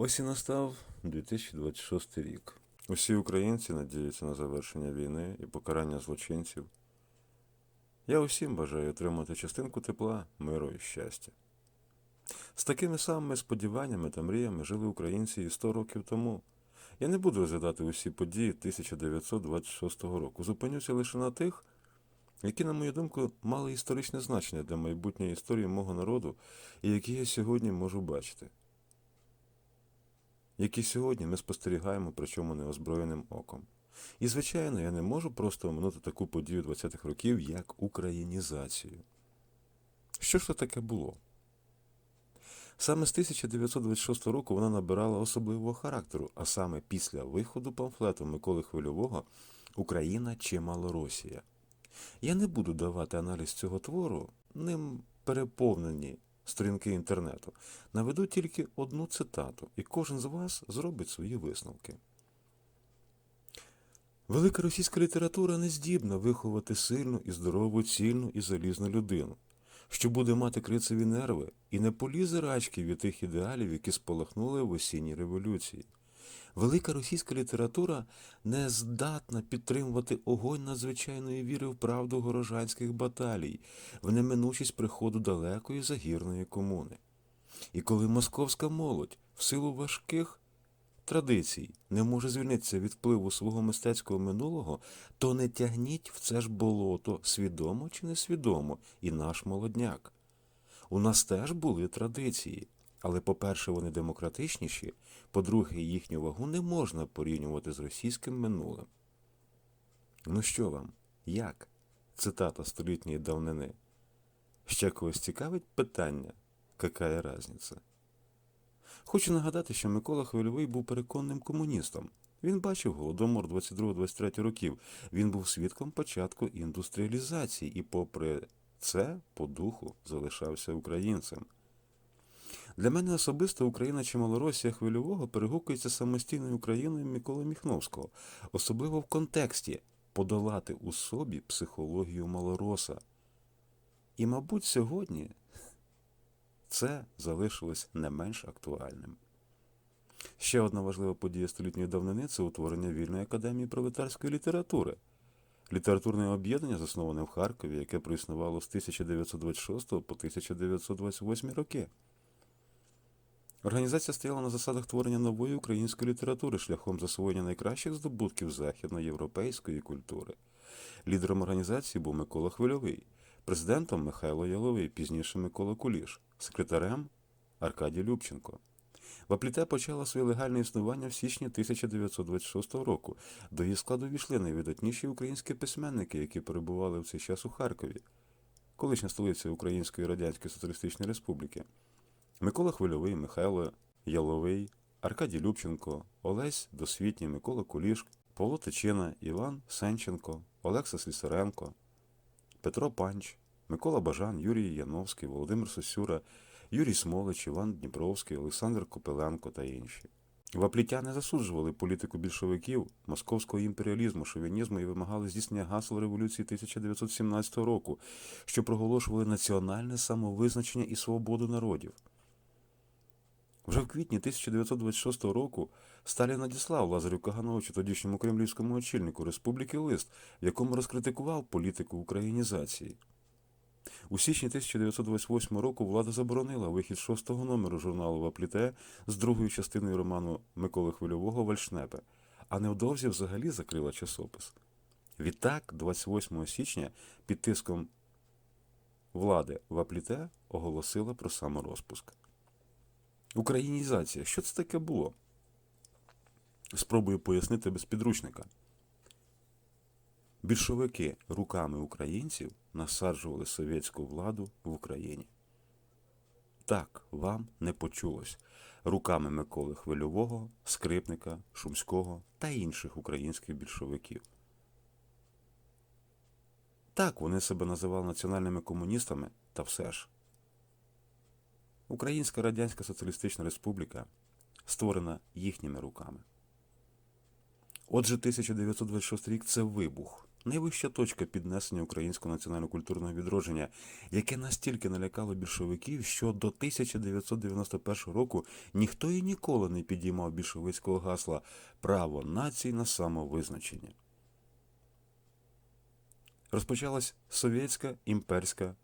Ось і настав 2026 рік. Усі українці надіються на завершення війни і покарання злочинців. Я усім бажаю отримати частинку тепла, миру і щастя. З такими самими сподіваннями та мріями жили українці і 100 років тому. Я не буду розглядати усі події 1926 року. Зупинюся лише на тих, які, на мою думку, мали історичне значення для майбутньої історії мого народу і які я сьогодні можу бачити які сьогодні ми спостерігаємо, причому неозброєним оком. І, звичайно, я не можу просто оминути таку подію 20-х років, як українізацію. Що ж це таке було? Саме з 1926 року вона набирала особливого характеру, а саме після виходу памфлету Миколи Хвильового Україна чи Малоросія. Я не буду давати аналіз цього твору, ним переповнені сторінки інтернету. Наведу тільки одну цитату, і кожен з вас зробить свої висновки. Велика російська література не здібна виховати сильну і здорову, цільну і залізну людину, що буде мати крицеві нерви і не полізе рачки від тих ідеалів, які спалахнули в осінній революції. Велика російська література не здатна підтримувати огонь надзвичайної віри в правду горожанських баталій, в неминучість приходу далекої загірної комуни. І коли московська молодь в силу важких традицій не може звільнитися від впливу свого мистецького минулого, то не тягніть в це ж болото, свідомо чи несвідомо, і наш молодняк. У нас теж були традиції. Але, по-перше, вони демократичніші, по-друге, їхню вагу не можна порівнювати з російським минулим. Ну що вам, як? Цитата столітньої давнини. Ще когось цікавить питання, какая разниця? Хочу нагадати, що Микола Хвильовий був переконним комуністом. Він бачив голодомор 22-23 років. Він був свідком початку індустріалізації і, попри це, по духу залишався українцем. Для мене особисто Україна чи Малоросія хвильового перегукується самостійною Україною Миколи Міхновського, особливо в контексті подолати у собі психологію малороса. І, мабуть, сьогодні це залишилось не менш актуальним. Ще одна важлива подія столітньої давнини це утворення вільної академії пролетарської літератури. Літературне об'єднання, засноване в Харкові, яке проіснувало з 1926 по 1928 роки. Організація стояла на засадах творення нової української літератури шляхом засвоєння найкращих здобутків західноєвропейської культури. Лідером організації був Микола Хвильовий, президентом Михайло Яловий, пізніше Микола Куліш, секретарем Аркадій Любченко. Вапліте почала своє легальне існування в січні 1926 року. До її складу війшли найвидатніші українські письменники, які перебували в цей час у Харкові, колишня столиця Української Радянської Соціалістичної Республіки. Микола Хвильовий, Михайло Яловий, Аркадій Любченко, Олесь Досвітній, Микола Куліш, Павло Тичина, Іван Сенченко, Олекса Слісаренко, Петро Панч, Микола Бажан, Юрій Яновський, Володимир Сосюра, Юрій Смолич, Іван Дніпровський, Олександр Копеленко та інші. Ваплітяни засуджували політику більшовиків, московського імперіалізму, шовінізму і вимагали здійснення гасел революції 1917 року, що проголошували національне самовизначення і свободу народів. Вже в квітні 1926 року Сталін надіслав Лазарю Кагановичу, тодішньому кремлівському очільнику республіки лист, в якому розкритикував політику українізації. У січні 1928 року влада заборонила вихід шостого номеру журналу Вапліте з другою частиною роману Миколи Хвильового Вальшнепе, а невдовзі взагалі закрила часопис. Відтак, 28 січня, під тиском влади Вапліте оголосила про саморозпуск. Українізація. Що це таке було? Спробую пояснити без підручника. Більшовики руками українців насаджували совєтську владу в Україні. Так, вам не почулось руками Миколи Хвильового, Скрипника, Шумського та інших українських більшовиків. Так, вони себе називали національними комуністами, та все ж. Українська Радянська Соціалістична Республіка створена їхніми руками. Отже, 1926 рік це вибух, найвища точка піднесення українського національно-культурного відродження, яке настільки налякало більшовиків, що до 1991 року ніхто і ніколи не підіймав більшовицького гасла право націй на самовизначення. Розпочалась совєтська імперська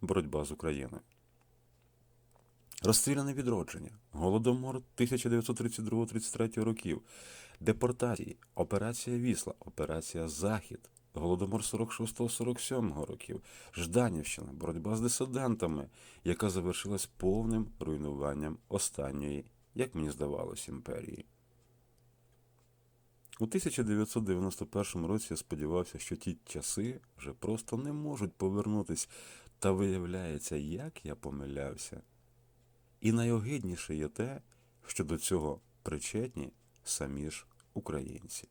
боротьба з Україною. Розстріляне відродження, голодомор 1932-33 років, депортації, операція Вісла, операція Захід, голодомор 46-47 років, Жданівщина, боротьба з дисидентами, яка завершилась повним руйнуванням останньої, як мені здавалось, імперії. У 1991 році я сподівався, що ті часи вже просто не можуть повернутись, та виявляється, як я помилявся. І найогидніше є те, що до цього причетні самі ж українці.